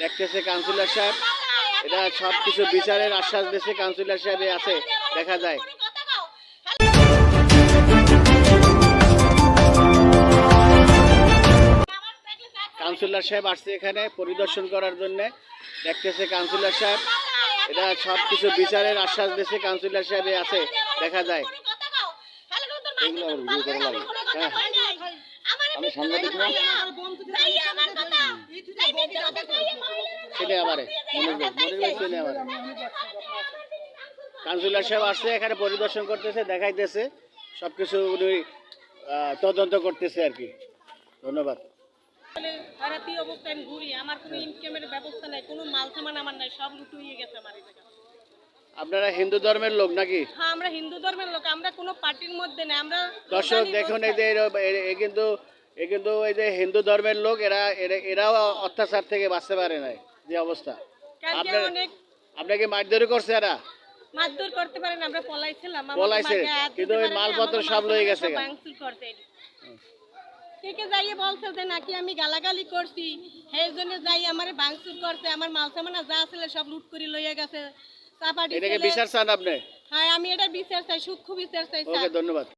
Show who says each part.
Speaker 1: দেখতেছে কাউন্সিলর সাহেব এটা সব কিছু বিচারের আশ্বাস দিচ্ছে কাউন্সিলর সাহেব আছে দেখা যায় কাউন্সিলর সাহেব আসছে এখানে পরিদর্শন করার জন্য দেখতেছে কাউন্সিলর সাহেব এটা সব কিছু বিচারের আশ্বাস দিচ্ছে কাউন্সিলর সাহেব আছে দেখা যায় এগুলো আমার ভিডিও করা লাগে। হ্যাঁ। আমি সাংবাদিক না। সাহেব আসছে এখানে পরিদর্শন করতেছে দেখাইতেছে সব কিছু উনি তদন্ত করতেছে আর কি। ধন্যবাদ।
Speaker 2: ভারতী অবস্থায় আমি ঘুরি? আমার কোনো ইনকামের ব্যবস্থা নাই কোনো মাল সামান আমার নাই সব লুট হয়ে গেছে আমার
Speaker 1: আপনারা হিন্দু ধর্মের লোক নাকি?
Speaker 2: হ্যাঁ আমরা হিন্দু ধর্মের লোক আমরা কোনো পার্টির মধ্যে নেই আমরা
Speaker 1: দর্শক দেখুন এই যে এ- কিন্তু এ কিন্তু এই যে হিন্দু ধর্মের লোক এরা এরা- এরাও অত্যাচার থেকে বাঁচতে পারে না যে অবস্থা?
Speaker 2: কালকে অনেক
Speaker 1: আপনাকে মারধরি করছে এরা?
Speaker 2: মারধর করতে পারেন আমরা পলাইছিলাম।
Speaker 1: পলাইছে, কিন্তু ওই মালপত্র সব লয়ে গেছে
Speaker 2: ভাঙচুর করছে কে কে যাইয়ে বলছে যে নাকি আমি গালাগালি করছি? সেই জন্য যাই আমার ভাঙচুর করছে আমার মাল সামানা যা ছিল সব লুট করে লইয়া গেছে। চাপাটি
Speaker 1: এটাকে বিচার চান আপনি?
Speaker 2: হ্যাঁ আমি এটা বিচার চাই সূক্ষ্ম বিচার চাই
Speaker 1: ওকে ধন্যবাদ।